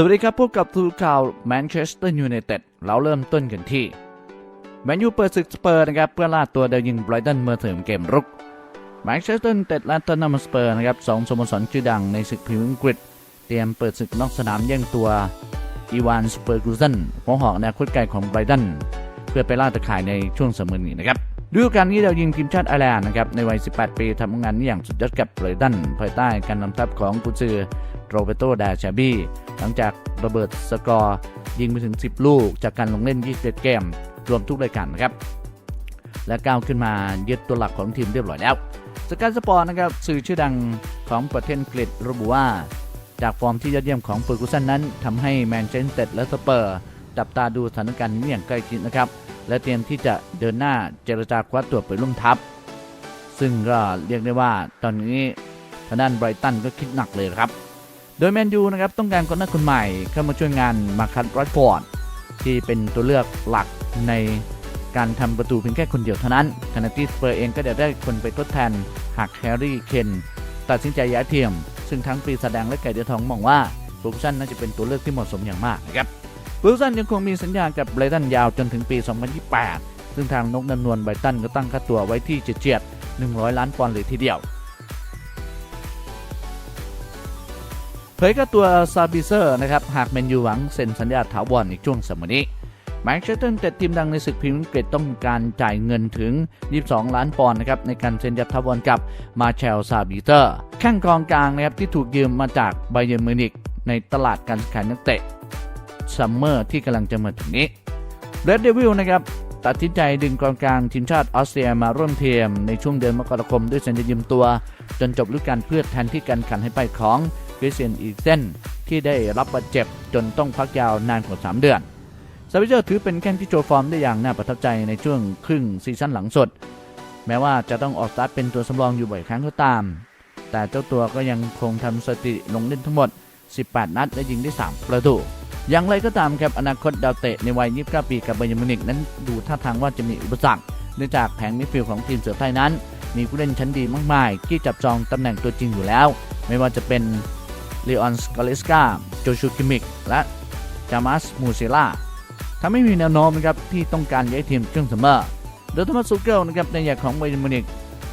สวัสดีครับพบกับทูข่าวแมนเชสเตอร์ยูไนเต็ดเราเริ่มต้นกันที่แมนยูเปิดศึกสเปอร์นะครับเพื่อล่าตัวเดวยิงไบรตันเมื่อถึงเกมรุกแมนเชสเตอร์ยูไนเต็ดและตันนัมสเปอร์นะครับสองสโมสรชื่อดังในศึกพรีเมียร์อังกฤษ เตรียมเปิดศึกนอกสนามแย่งตัวอีวานสเปอร์กูซันหัวหอกแนวคุดไกลของไบรตันเพื่อไปล่าตะข่ายในช่วงเสมอนี้นะครับดูกาลนี้เรายิงทีมชาติไอร์แลนด์นะครับในวัย 18 ปีทำงานอย่างสุดยอดกับไบรตันภายใต้การนำทัพของกุนซือโรเบโตดาชาบี้ หลังจากระเบิดสกอร์ยิงไปถึง 10 ลูกจากการลงเล่น21เกม รวมทุกรายการนะครับ และก้าวขึ้นมายึดตัวหลักของทีมเรียบร้อยแล้วสกายสปอร์ตนะครับสื่อชื่อดังของประเทศอังกฤษระบุว่า จากฟอร์มที่ยอดเยี่ยมของเฟอร์กูสันนั้นทำให้แมนเชสเตอร์และสเปอร์จับตาดูสถานการณ์นี้อย่างใกล้ชิดนะครับ และเตรียมที่จะเดินหน้าเจรจาคว้าตัวไปร่วมทัพ ซึ่งก็เรียกได้ว่าตอนนี้ทางด้านไบรตันก็คิดหนักเลยครับ โดยแมนยูนะครับต้องการคนหน้าคนใหม่เข้ามาช่วยงานมาคันรัดฟอร์ดที่เป็นตัวเลือกหลักในการทำประตูเพียงแค่คนเดียวเท่านั้นขณะที่สเปอร์เองก็จะได้คนไปทดแทนหากแฮร์รี่เคนตัดสินใจย้ายทีมซึ่งทั้งปีแสดงและไก่เดือทองมองว่าฟูกชันน่าจะเป็นตัวเลือกที่เหมาะสมอย่างมากนะครับฟูกชันยังคงมีสัญญากับไบรตันยาวจนถึงปี 2028 ซึ่งทางนกนันนวลไบรตันก็ตั้งค่าตัวไว้ที่เฉียดๆ100 ล้านปอนด์เลยทีเดียว เผยกับตัวซาบิเซอร์นะครับ หากแมนยูหวังเซ็นสัญญาถาวรในช่วงสมัยนี้แมนเชสเตอร์แต่ทีมดังในศึกพรีเมียร์อังกต้องการจ่ายเงินถึง 22 ล้านปอนด์นะครับในการเซ็นยัดถาวรกับมาเชลซาบิเตอร์แข้งกองกลางนะครับที่ถูกยืมมาจากไบเยร์นมิวนิกในตลาดการขายนักเตะซัมเมอร์ที่กำลังจะมาถึงนี้เรดเดวิลนะครับตัดสินใจดึงกองกลางทีมชาติออสเตรียมาร่วมทีมในช่วงเดือนมกราคมด้วยสัญญายืมตัว จนจบฤดูกาลเพื่อแทนที่การขันให้ไปของ คริสเตียนอีเซนที่ได้รับบาดเจ็บจนต้องพักยาวนานกว่า 3 เดือนซาวิเจอร์ถือเป็นแข้งที่โชว์ฟอร์มได้อย่างน่าประทับใจในช่วงครึ่งซีซั่นหลังสุด แม้ว่าจะต้องออกสตาร์ทเป็นตัวสำรองอยู่บ่อยครั้งก็ตาม แต่เจ้าตัวก็ยังคงทำสติลงเล่นทั้งหมด 18 นัดและยิงได้ 3 ประตูอย่างไรก็ตามครับอนาคตดาวเตะในวัย 29 ปีกับไบย์มินิกนั้นดูท่าทางว่าจะมีอุปสรรคเนื่องจากแผงมิดฟิลด์ของทีมเสือไทยนั้น มีผู้เล่นชั้นดีมากมาย ที่จับจองตำแหน่งตัวจริงอยู่แล้ว ไม่ว่าจะเป็น เลออนสกาเลสกาโจชูคิมิก และจามัสมูเซล่าทำให้มีแนวโน้มนะครับที่ต้องการย้ายทีมช่วงซัมเมอร์โดยโทมัสซูเกิลนะครับในอยากของไบยร์มิวนิก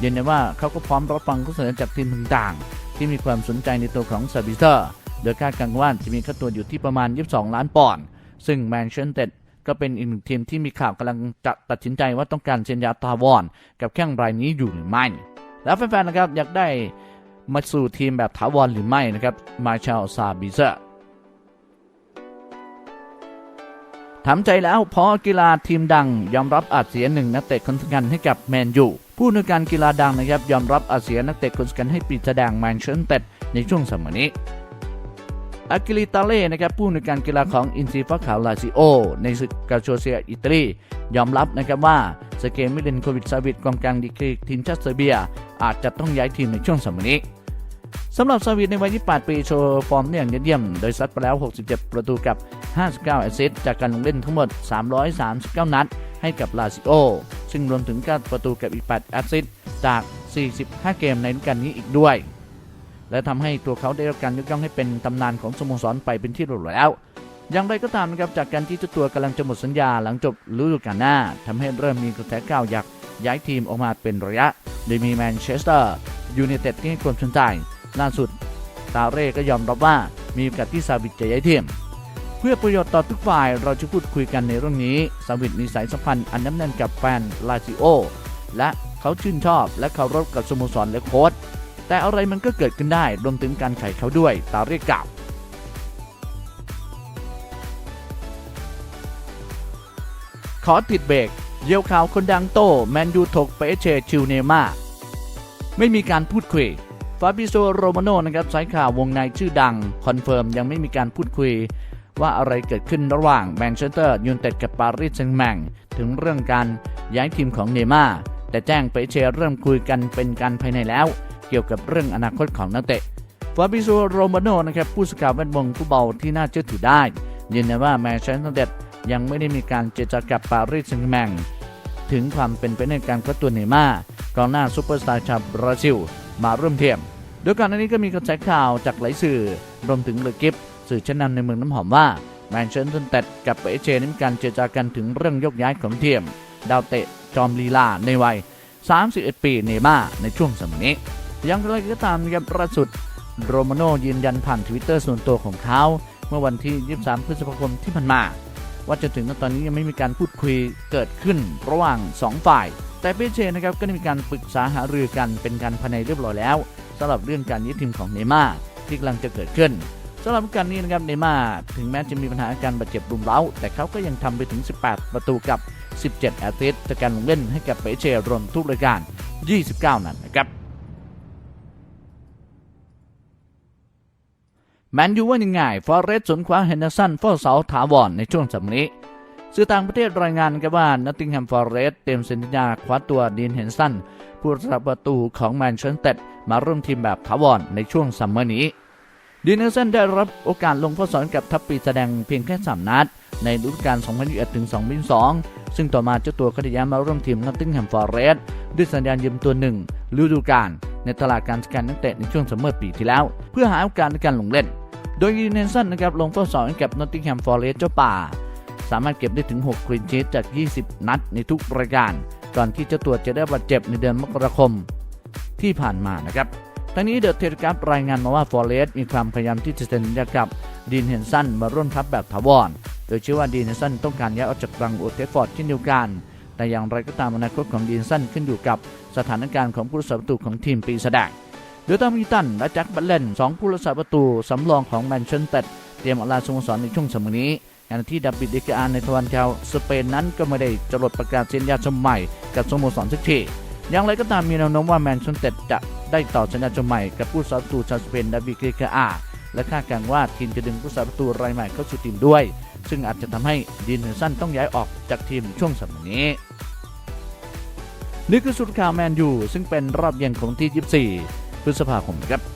ยืนยันว่าเขาก็พร้อมรับฟังข้อเสนอจากทีมต่างๆ ที่มีความสนใจในตัวของซาบิเตอร์ โดยคาดการณ์ว่าจะมีค่าตัวอยู่ที่ประมาณ 22 ล้านปอนด์ ซึ่งแมนเชสเตอร์ก็เป็นอีกหนึ่งทีมที่มีข่าวกำลังจะตัดสินใจว่าต้องการเซ็นยาตาวอน กับแข้งรายนี้อยู่หรือไม่ แล้วแฟนๆนะครับอยากได้ มาสู่ทีมแบบถาวรหรือไม่นะครับมาชาลซาบิเซอร์ทำใจแล้วพราะกีฬาทีมดัง ยอมรับอาจเสียหนึ่งนักเตะคนสำคัญให้กับแมนยูผู้ในวยการกีฬาดังนะครับยอมรับอาจเสียนักเตะคนสำคัญให้ปีแสดงแมนเชสเตอร์ในช่วงสมัยนี้อากิลิตาเล่นะครับผู้ในวยการกีฬาของอินซีฟ้าขาวลาซิโอ ในศึกกาโชเซียอิตาลียอมรับนะครับว่าสเกมมิเลนโควิดซาวิดกองกลางดีกรีทีมชาติเซอร์เบีย อาจจะต้องย้ายทีมในช่วงสมัยนี้ สำหรับซาวิดในวัย 28 ปีโชว์ฟอร์มได้อย่างยอดเยี่ยม โดยซัดไปแล้ว 67 ประตูกับ 59 แอสซิสต์จากการลงเล่นทั้งหมด 339 นัด ให้กับลาซิโอ ซึ่งรวมถึงการประตูกับอีก 8 แอสซิสต์จาก 45 เกมในฤดูกาลนี้อีกด้วย และทำให้ตัวเขาได้รับการยกย่องให้เป็นตำนานของสโมสรไปเป็นที่เรียบร้อยแล้ว อย่างไรก็ตามนะครับจากการที่เจ้าตัวกำลังจะหมดสัญญาหลังจบฤดูกาลหน้าทำให้เริ่มมีกระแสข่าวอยากย้ายทีมออกมาเป็นระยะ โดยมีแมนเชสเตอร์ยูไนเต็ดที่ให้ความสนใจ ล่าสุดตาเร่ก็ยอมรับว่ามีโอกาสที่ซาวิดจะย้ายทีมเพื่อประโยชน์ต่อทุกฝ่ายเราจะพูดคุยกันในเรื่องนี้ซาวิดมีสายสัมพันธ์อันน้ำแน่นกับแฟนลาซิโอและเขาชื่นชอบและเคารพกับสโมสรและโค้ชแต่อะไรมันก็เกิดขึ้นได้รวมถึงการไขเขาด้วยตาเรียกกล่าวขอติดเบรกเยี่ยวข่าวคนดังโตแมนยูถกเปเชชิวเนมาไม่มีการพูดคุย ฟาบิโซโรมาโนนะครับสายข่าววงในชื่อดัง คอนเฟิร์มยังไม่มีการพูดคุย ว่าอะไรเกิดขึ้นระหว่างแมนเชสเตอร์ยูไนเต็ดกับปารีสแซงต์แมงถึงเรื่องการย้ายทีมของเนม่าแต่แจ้งเปเชเริ่มคุยกันเป็นการภายในแล้ว เกี่ยวกับเรื่องอนาคตของนักเตะฟาบิโซโรมาโนนะครับผู้สื่อข่าวแวดวงผู้เบาที่น่าเชื่อถือได้ยืนยันว่าแมนเชสเตอร์ยังไม่ได้มีการเจรจากับปารีสแซงต์แมงถึงความเป็นไปในการคว้าตัวเนม่ากองหน้าซูเปอร์สตาร์ชาวบราซิล มาร่วมเทียมโดยก่อนหน้านี้ก็มีกระแสข่าวจากหลายสื่อรวมถึงเลอกิฟสื่อชั้นนำในเมืองน้ำหอมว่าแมนเชสเตอร์เต็ดกับเปเชนั้นมีการเจรจากันถึงเรื่องยกย้ายของเทียม ดาวเตะจอมลีลาในวัย 31 ปีเนม่าในช่วงสมัยนี้ย่างไรก็ตามนะครับล่าสุดโรมาโนยืนยันผ่านทวิตเตอร์ส่วนตัวของเขา เมื่อวันที่ 23 พฤษภาคมที่ผ่านมา ว่าจนถึงตอนนี้ยังไม่มีการพูดคุยเกิดขึ้นระหว่าง 2 ฝ่าย แต่เปเชนะครับก็ได้มีการปรึกษาหารือกันเป็นการภายในเรียบร้อยแล้วสำหรับเรื่องการยึดทีมของเนย์ม่าร์ที่กำลังจะเกิดขึ้นสำหรับการนี้นะครับเนย์ม่าร์ถึงแม้จะมีปัญหาอาการบาดเจ็บรุมเร้า แต่เขาก็ยังทำไปถึง 18 ประตูกับ 17 แอสซิสต์จากการลงเล่นให้กับเปเชรวมทุกรายการ 29 นัดนะครับแมนยูว่ายังไงฟอร์เรสต์สวนคว้าเฮนเดอร์สันเฝ้าเสาถาวรในช่วงสัปดาห์นี้ สื่อต่างประเทศรายงานกันว่านอตติงแฮมฟอร์เรสเตรียมสัญญาคว้าตัวดีนเฮนสันผู้รักษาประตูของแมนเชสเตอร์มาร่วมทีมแบบถาวรในช่วงซัมเมอร์นี้ดีนเฮนสันได้รับโอกาสลงเฝ้สอนกับทัพปีแสดงเพียงแค่ 3 นัด ในฤดูกาล 2021-2022 ซึ่งต่อมาเจ้าตัวก็ได้ย้ายมาร่วมทีมนอตติงแฮมฟอร์เรสต์ด้วยสัญญายืมตัวหนึ่งฤดูกาลในตลาดการจัดการนักเตะในช่วงซัมเมอร์ปีที่แล้ว เพื่อหาโอกาสในการลงเล่น โดยยีนเนนสันนะครับลงเฝ้สอนกับนอตติงแฮมฟอร์เรสต์เจ้าป่า สามารถเก็บได้ถึง6กรีนชีตจาก 20 นัดในทุกรายการ ก่อนที่เจ้าตัวจะได้บาดเจ็บในเดือนมกราคมที่ผ่านมานะครับทั้งนี้เดอะเทเลกราฟรายงานมาว่าฟอร์เรสต์มีความพยายามที่จะเซ็นสัญญากับดีนเฮนสันมาร่วมทัพแบบถาวร โดยเชื่อว่าดีนเฮนสันต้องการย้ายออกจากรังโอเทฟอร์ดเช่นเดียวกัน แต่อย่างไรก็ตามอนาคตของดีนเฮนสันขึ้นอยู่กับสถานการณ์ของผู้รักษาประตูของทีมปีศาจแดงโดยตามอีตันและแจ็คบัลเลนสองผู้รักษาประตูสำรองของแมนเชสเตอร์เตรียมอลาสโมสรในช่วงสมัยนี้ ขณะที่ดับบิดเดกอาในทวันชาวสเปนนั้นก็ไม่ได้จรดประกาศเซ็นยาชมใหม่กับสโมสรสักทีอย่างไรก็ตามมีแนวโน้มว่าแมนเชสเตอร์จะได้ต่อสัญญาชมใหม่กับผู้สาประตูชาวสเปนดับบิดเดกอาและคาดการณ์ว่าทีมจะดึงผู้สาประตูรายใหม่เข้าสู่ทีมด้วย ซึ่งอาจจะทำให้ดีนเฮนสันต้องย้ายออกจากทีมช่วงสัปดาห์นี้นี่คือสุดข่าวแมนยูซึ่งเป็นรอบเย็นของที่ 24 พฤษภาคมครับ